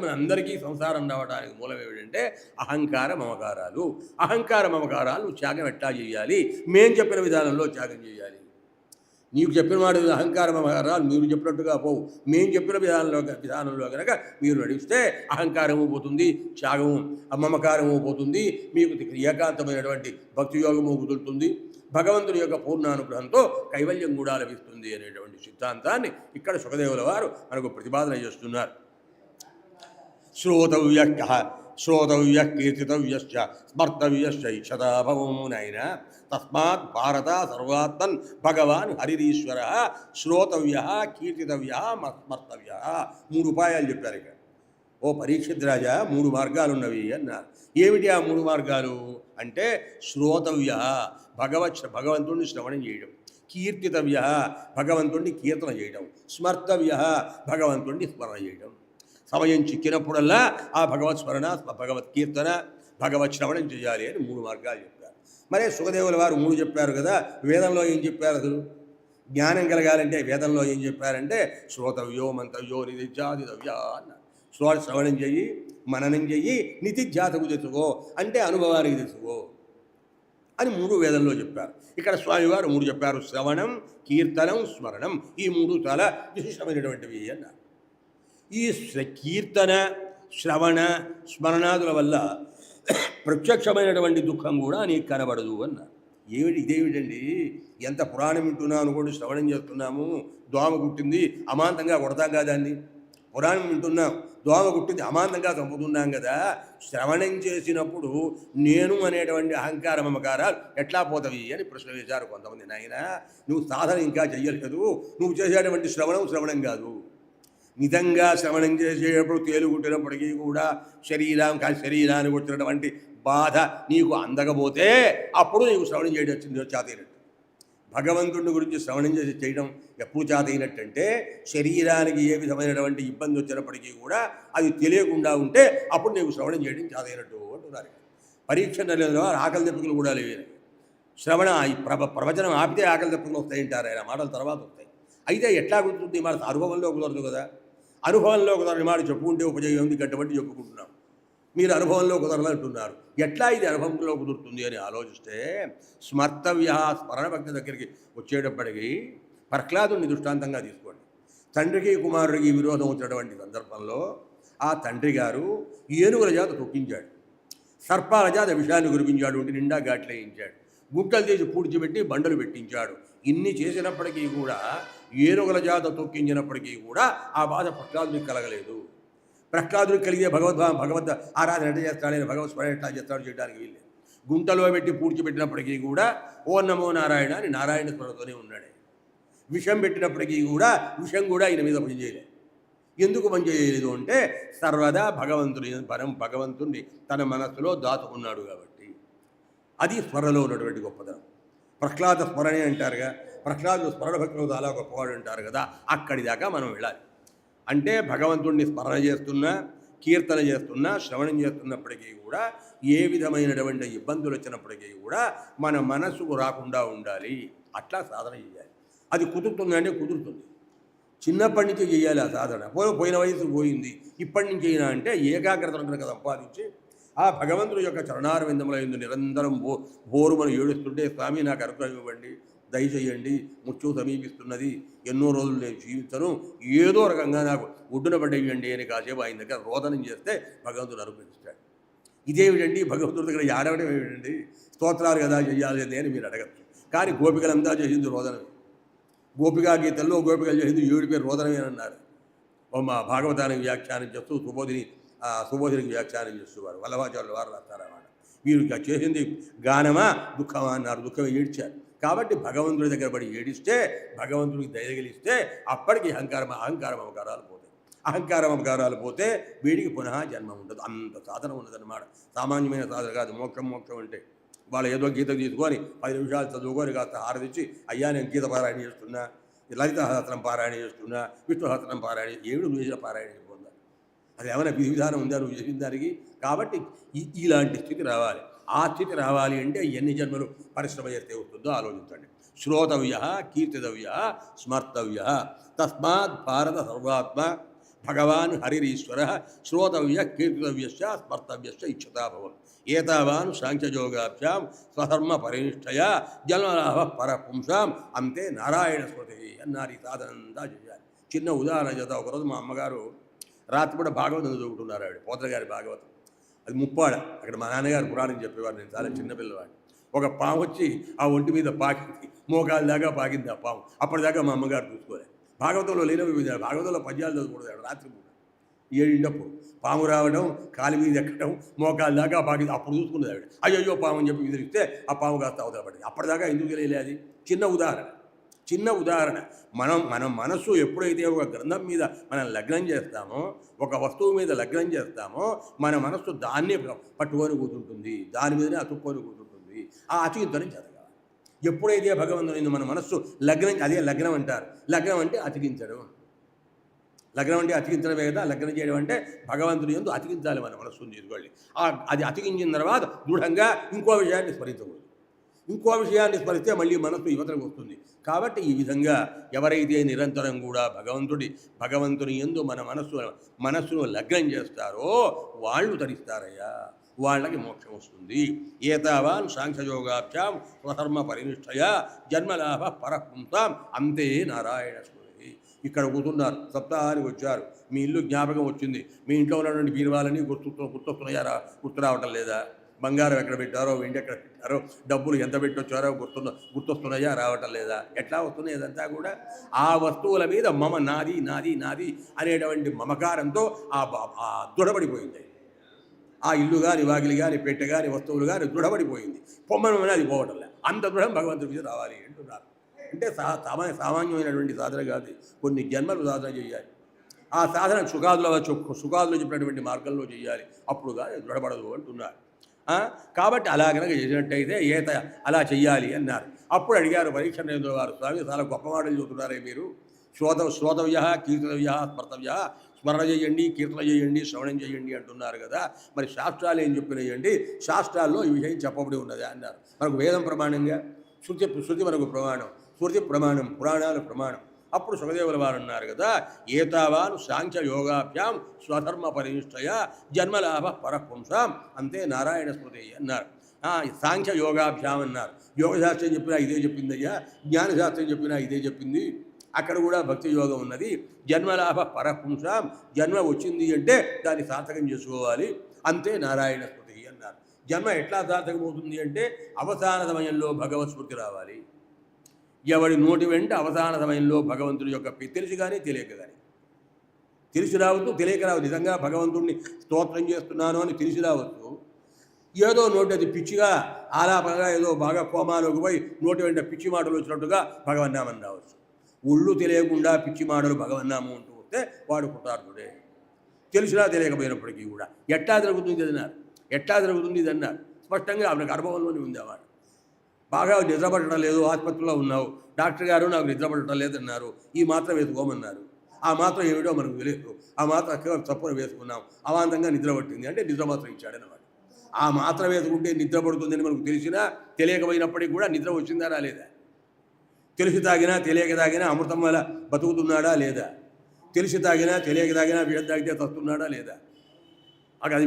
మన అందరికీ సంసారం రావడానికి మూలం ఏమిటంటే అహంకార మమకారాలు అహంకార మమకారాలు త్యాగం ఎట్లా చేయాలి? మేం చెప్పిన విధానంలో త్యాగం చేయాలి. నీకు చెప్పిన మాట అహంకార మమకారాలు మీరు చెప్పినట్టుగా పోవు. మేము చెప్పిన విధానంలో విధానంలో కనుక మీరు నడిస్తే అహంకారము పోతుంది త్యాగము మమకారము పోతుంది మీకు క్రియాకాంతమైనటువంటి భక్తి యోగము కుదురుతుంది. భగవంతుని యొక్క పూర్ణానుగ్రహంతో కైవల్యం కూడా లభిస్తుంది అనేటువంటి సిద్ధాంతాన్ని ఇక్కడ సుఖదేవుల వారు మనకు ప్రతిపాదన చేస్తున్నారు. శ్రోతవ్య శ్రోతవ్య కీర్తితవ్యశ్చ స్మర్తవ్యశ్చ ఇక్షతా తస్మాత్ భారత సర్వాత్మన్ భగవాన్ హరిరీశ్వర శ్రోతవ్య కీర్తితవ్య స్మర్తవ్య. మూడు ఉపాయాలు చెప్పారు ఇక. ఓ పరీక్షిత్ రాజా మూడు మార్గాలు ఉన్నవి అన్నారు. ఏమిటి ఆ మూడు మార్గాలు? అంటే శ్రోతవ్య భగవత్ భగవంతుడిని శ్రవణం చేయడం. కీర్తితవ్య భగవంతుడిని కీర్తన చేయడం. స్మర్తవ్య భగవంతుడిని స్మరణ చేయడం. సమయం చిక్కినప్పుడల్లా ఆ భగవత్ స్మరణ భగవత్ కీర్తన భగవత్ శ్రవణం చేయాలి అని మూడు మార్గాలు చెప్పారు. మరే సుఖదేవుల వారు మూడు చెప్పారు కదా వేదంలో ఏం చెప్పారు అసలు? జ్ఞానం కలగాలంటే వేదంలో ఏం చెప్పారంటే శ్రోతవ్యో మంతవ్యో నిధిధ్యాదితవ్య అన్నారు శ్రో శ్రవణం చెయ్యి మననం చెయ్యి నిధిధ్యాతకు తెచ్చుకో అంటే అనుభవానికి తెచ్చుకో అని మూడు వేదంలో చెప్పారు. ఇక్కడ స్వామివారు మూడు చెప్పారు శ్రవణం కీర్తనం స్మరణం ఈ మూడు చాలా విశిష్టమైనటువంటివి అన్నారు. ఈ శ్ర- కీర్తన శ్రవణ స్మరణాదుల వల్ల ప్రత్యక్షమైనటువంటి దుఃఖం కూడా నీకు కనబడదు అన్నారు. ఏమిటి ఇదేమిటండి? ఎంత పురాణం వింటున్నాను అనుకోండి శ్రవణం చేస్తున్నాము దోమ కుట్టింది అమాంతంగా కొడతాం కదా పురాణం వింటున్నాం దోమ కుట్టింది అమాంతంగా చంపుతున్నాం కదా. శ్రవణం చేసినప్పుడు నేను అనేటువంటి అహంకార మమకారాలు ఎట్లా పోతవి అని ప్రశ్న వేశారు కొంతమంది. నాయన నువ్వు సాధన ఇంకా చెయ్యలేదు. నువ్వు చేసేటువంటి శ్రవణం శ్రవణం కాదు. నిజంగా శ్రవణం చేసేటప్పుడు తేలుకుంటున్నప్పటికీ కూడా శరీరం కానీ శరీరానికి వచ్చినటువంటి బాధ నీకు అందకపోతే అప్పుడు నీకు శ్రవణం చేయడం వచ్చింది చేతైనట్టు భగవంతుడి గురించి శ్రవణం చేసి చేయడం ఎప్పుడు చేతైనట్టు అంటే శరీరానికి ఏ విధమైనటువంటి ఇబ్బంది వచ్చినప్పటికీ కూడా అది తెలియకుండా ఉంటే అప్పుడు నీకు శ్రవణం చేయడం చేతైనట్టు అంటున్నారు. పరీక్ష నెలలో ఆకలి దెబ్బకులు కూడా లేవు శ్రవణ ఈ ప్రభ ప్రవచనం ఆపితే ఆకలి దెబ్బకులు వస్తాయంటారు ఆయన మాటల తర్వాత వస్తాయి. అయితే ఎట్లా గుర్తుంది మన అనుభవంలో కుదరదు కదా. అనుభవంలో కుదరని మాట చెప్పుకుంటే ఉపజయం ఉంది గట్టబట్టి చెప్పుకుంటున్నాం. మీరు అనుభవంలో కుదరలంటున్నారు ఎట్లా ఇది అనుభవంలో కుదురుతుంది అని ఆలోచిస్తే స్మర్తవ్య స్మరణ భక్తి దగ్గరికి వచ్చేటప్పటికి ప్రహ్లాదుని దృష్టాంతంగా తీసుకోండి. తండ్రికి కుమారుడికి విరోధం వచ్చినటువంటి సందర్భంలో ఆ తండ్రి గారు ఏనుగుల జాత తొక్కించాడు. సర్పాల జాత విషయాన్ని కురిపించాడు ఉంటే నిండా ఘాట్లేయించాడు గుట్టలు తీసి పూడ్చిపెట్టి బండలు పెట్టించాడు. ఇన్ని చేసినప్పటికీ కూడా ఏనుగుల జాత తొక్కించినప్పటికీ కూడా ఆ బాధ ప్రహ్లాదునికి కలగలేదు. ప్రహ్లాదునికి కలిగే భగవద్ భగవద్ ఆరాధన ఎట్లా చేస్తాడని భగవత్ స్మరణ ఎట్లా చేస్తాడు చేయడానికి వీల్లేదు. గుంటలో పెట్టి పూడ్చిపెట్టినప్పటికీ కూడా ఓ నమో నారాయణ అని నారాయణ స్మరణతోనే ఉన్నాడే. విషం పెట్టినప్పటికీ కూడా విషం కూడా ఆయన మీద పనిచేయలేదు ఎందుకు పనిచేయలేదు అంటే సర్వదా భగవంతుని పరం భగవంతుణ్ణి తన మనస్సులో దాచుకున్నాడు కాబట్టి. అది స్వరలో ఉన్నటువంటి గొప్పదనం ప్రహ్లాద స్మరణి అంటారుగా. ప్రహ్లాదు స్మరణ భక్తులు చాలా గొప్పవాడు అంటారు కదా. అక్కడి దాకా మనం వెళ్ళాలి. అంటే భగవంతుణ్ణి స్మరణ చేస్తున్నా కీర్తన చేస్తున్నా శ్రవణం చేస్తున్నప్పటికీ కూడా ఏ విధమైనటువంటి ఇబ్బందులు వచ్చినప్పటికీ కూడా మన మనస్సుకు రాకుండా ఉండాలి. అట్లా సాధన చేయాలి. అది కుదురుతుందంటే కుదురుతుంది. చిన్నప్పటి నుంచి చేయాలి ఆ సాధన. పోయిన వయసు పోయింది. ఇప్పటి నుంచి అయినా అంటే ఏకాగ్రతను కనుక సంపాదించి ఆ భగవంతుడి యొక్క చరణారవిందముల ఎందు నిరంతరం బో బోరుమని ఏడుస్తుంటే స్వామి నాకు అనుగ్రహం ఇవ్వండి. దయచేయండి. ముచ్చు సమీపిస్తున్నది. ఎన్నో రోజులు నేను జీవించను. ఏదో రకంగా నాకు ఒడ్డున పడేయండి అని కాసేపు ఆయన దగ్గర రోదనం చేస్తే భగవంతుడు అనుగ్రహిస్తాడు. ఇదేమిటండి భగవంతుడి దగ్గర ఆడవడం ఏమిటండి? స్తోత్రాలు కదా చేయాలి అని మీరు అడగచ్చు. కానీ గోపికలంతా చేసింది రోదనమే. గోపికా గీతల్లో గోపికలు చేసింది ఏడు పేరు రోదనమేనన్నారు. అన్నారు ఓ మా భాగవతానికి వ్యాఖ్యానం చేస్తూ సుబోధిని ఆ వ్యాఖ్యానం చేసేవారు. వల్లభాచార్యులు వారు రాస్తారన్నమాట. వీరు చేసింది గానమా దుఃఖమా అన్నారు. దుఃఖమే ఏడ్చారు. కాబట్టి భగవంతుడి దగ్గర పడి ఏడిస్తే భగవంతుడికి దయగలిస్తే అప్పటికి అహంకారం అహంకారం అవకారాలు పోతాయి. అహంకారం అవకారాలు పోతే వీడికి పునః జన్మ ఉండదు. అంత సాధన ఉన్నదన్నమాట. సామాన్యమైన సాధన కాదు. మోక్షం మోక్షం అంటే వాళ్ళు ఏదో గీత తీసుకొని పది నిమిషాలు చదువుకొని కాస్త హారతిచ్చి అయ్యా నేను గీత పారాయణ చేస్తున్నా లలిత సహస్రం పారాయణ చేస్తున్నా విష్ణు సహస్రం పారాయణ ఏడు నువ్వు పారాయణ అది ఏమైనా విధి విధానం ఉందా? నువ్వు చేసిన దానికి. కాబట్టి ఇలాంటి స్థితి రావాలి. ఆ స్థితి రావాలి అంటే ఎన్ని జన్మలు పరిశ్రమ చేస్తే వస్తుందో ఆలోచించండి. శ్రోతవ్య కీర్తితవ్య స్మర్తవ్య. తస్మాత్ భారత సర్వాత్మ భగవాన్ హరిరీశ్వర శ్రోతవ్య కీర్తితవ్యశ్చ స్మర్తవ్యశ్చ ఇచ్చతాభవం ఏతావాన్ సాంఖ్యయోగాభ్యాం స్వధర్మ పరినిష్టయ జన్మలాభ పరపుంసాం. అంతే నారాయణ స్మృతి అన్నారు ఈ సాధనంతా చేయాలి. చిన్న ఉదాహరణ చేత ఒకరోజు మా అమ్మగారు రాత్రిపూట భాగవతం చదువుకుంటున్నారు ఆవిడ పోతగారి భాగవతం. అది ముప్పాడ అక్కడ మా నాన్నగారు పురాణం చెప్పేవారు నేను చాలా చిన్నపిల్లవాడిని ఒక పాము వచ్చి ఆ ఒంటి మీద పాకింది మోకాలు దాకా పాకింది ఆ పాము. అప్పటిదాకా మా అమ్మగారు చూసుకోలేదు. భాగవతంలో లేనవి విధాలు భాగవతంలో పద్యాలు చదువుకూడదు రాత్రి పూట. ఏడింటప్పుడు పాము రావడం కాలి మీద ఎక్కడం మోకాలు దాకా పాకింది అప్పుడు చూసుకున్నది ఆవిడ. అయ్యో పాము అని చెప్పి విదిరిస్తే ఆ పాము కాస్త అవతల పడింది. అప్పటిదాకా ఎందుకు తెలియలేదు అది? చిన్న ఉదాహరణ. చిన్న ఉదాహరణ. మనం మన మనస్సు ఎప్పుడైతే ఒక గ్రంథం మీద మనం లగ్నం చేస్తామో ఒక వస్తువు మీద లగ్నం చేస్తామో మన మనస్సు దాన్నే పట్టుకొని కూతుంటుంది దాని మీదనే అతుక్కొని కూతుంటుంది ఆ అతికింతని చదవాలి ఎప్పుడైతే భగవంతుని మన మనస్సు లగ్నం అదే లగ్నం అంటారు. లగ్నం అంటే అతికించడం. లగ్నం అంటే అతికించడమే కదా లగ్నం చేయడం అంటే భగవంతుని ఎందు అతికించాలి మన మనస్సుని తీసుకోండి అది అతికించిన తర్వాత దృఢంగా ఇంకో విషయాన్ని స్మరించకూడదు. ఇంకో విషయాన్ని స్మరిస్తే మళ్ళీ మనస్సు యువతకు వస్తుంది. కాబట్టి ఈ విధంగా ఎవరైతే నిరంతరం కూడా భగవంతుడి భగవంతుని ఎందు మన మనస్సు మనస్సును లగ్నం చేస్తారో వాళ్ళు తరిస్తారయ్యా. వాళ్ళకి మోక్షం వస్తుంది. ఏతావాన్ సాంఖ్యయోగాభ్యాం స్వధర్మ పరినిష్టయ జన్మలాభ పరపుంతాం అంతే నారాయణ స్మృతి ఇక్కడ కూర్చున్నారు సప్తాహానికి వచ్చారు. మీ ఇల్లు జ్ఞాపకం వచ్చింది. మీ ఇంట్లో ఉన్నటువంటి బీరువాలని గుర్తు గుర్తొస్తున్నాయారా గుర్తు రావటం లేదా? బంగారం ఎక్కడ పెట్టారో వెండి ఎక్కడ పెట్టారో డబ్బులు ఎంత పెట్టొచ్చారో గుర్తున్న గుర్తొస్తున్నాయా రావటం లేదా? ఎట్లా వస్తున్నాయి ఇదంతా కూడా? ఆ వస్తువుల మీద మమ నాది నాది నాది అనేటువంటి మమకారంతో ఆ దృఢపడిపోయింది. ఆ ఇల్లు కానీ వాకిలి కానీ పెట్టె కానీ వస్తువులు కానీ దృఢపడిపోయింది. పొమ్మనమని అది పోవటం లేదు. అంత దృఢం భగవంతుడి మీద రావాలి అంటున్నారు. అంటే సా సామాన్య సామాన్యమైనటువంటి సాధన కాదు కొన్ని జన్మలు సాధన చేయాలి. ఆ సాధన సుఖాదులో చెప్పు చెప్పినటువంటి మార్గంలో చేయాలి. అప్పుడు కానీ దృఢపడదు అంటున్నారు. కాబట్టి అలాగనక చేసినట్టయితే ఈత అలా చెయ్యాలి అన్నారు. అప్పుడు అడిగారు పరీక్ష నేంద్ర వారు స్వామి చాలా గొప్ప మాటలు చెబుతున్నారే మీరు. శ్రోత శ్రోతవ్య కీర్తనవ్య స్మర్తవ్య స్మరణ చేయండి కీర్తన చేయండి శ్రవణం చేయండి అంటున్నారు కదా. మరి శాస్త్రాలు ఏం చెప్పినాయండి? శాస్త్రాల్లో ఈ విషయం చెప్పబడి ఉన్నది అన్నారు. మనకు వేదం ప్రమాణంగా శృతి శృతి మనకు ప్రమాణం శృతి ప్రమాణం పురాణాలు ప్రమాణం. అప్పుడు సుఖదేవుల వారు అన్నారు కదా ఏతావాను సాంఖ్య యోగాభ్యాం స్వధర్మ పరినిష్టయ జన్మలాభ పరపుంసాం. అంతే నారాయణ స్మృతి అన్నారు. సాంఖ్య యోగాభ్యాం అన్నారు. యోగశాస్త్రం చెప్పినా ఇదే చెప్పిందయ్యా జ్ఞానశాస్త్రం చెప్పినా ఇదే చెప్పింది. అక్కడ కూడా భక్తి యోగం ఉన్నది. జన్మలాభ పరపుంసాం జన్మ వచ్చింది అంటే దాన్ని సార్థకం చేసుకోవాలి. అంతే నారాయణ స్మృతి అన్నారు. జన్మ ఎట్లా సార్థకమవుతుంది అంటే అవసాన సమయంలో భగవత్ స్మృతి రావాలి. ఎవడి నోటి వెంట అవసాన సమయంలో భగవంతుడి యొక్క తెలుసు తెలిసి కానీ తెలియక కానీ తెలిసి రావద్దు తెలియక రావద్దు. నిజంగా భగవంతుడిని స్తోత్రం చేస్తున్నాను అని తెలిసి రావద్దు. ఏదో నోటి అది పిచ్చిగా ఆలాపనగా ఏదో బాగా కోమాలోకి పోయి నోటి వెంట పిచ్చి మాటలు వచ్చినట్టుగా భగవన్నామని రావచ్చు. ఒళ్ళు తెలియకుండా పిచ్చి మాటలు భగవన్నాము అంటూ వస్తే వాడు కృతార్థుడే. తెలిసినా తెలియకపోయినప్పటికీ కూడా ఎట్టా జరుగుతుంది అన్నారు. ఎట్టా జరుగుతుంది ఇది అన్నారు. స్పష్టంగా ఆమెకు అనుభవంలోనే ఉంది బాగా నిద్రపడటం లేదు ఆసుపత్రిలో ఉన్నావు. డాక్టర్ గారు నాకు నిద్రపడటం లేదన్నారు. ఈ మాత్రం వేసుకోమన్నారు. ఆ మాత్రం ఏమిటో మనకు తెలియదు. ఆ మాత్రం తప్పున వేసుకున్నాం. అవాంతంగా నిద్ర పట్టింది అంటే నిద్ర మాత్రం ఇచ్చాడనమాట ఆ మాత్రం వేసుకుంటే నిద్ర పడుతుందని మనకు తెలిసినా తెలియకపోయినప్పటికీ కూడా నిద్ర వచ్చిందా లేదా తెలిసి తాగినా తెలియక తాగినా అమృతం వల్ల బతుకుతున్నాడా లేదా? తెలిసి తాగినా తెలియక తాగినా విషం తాగితే తస్తున్నాడా లేదా? అక్కడ అది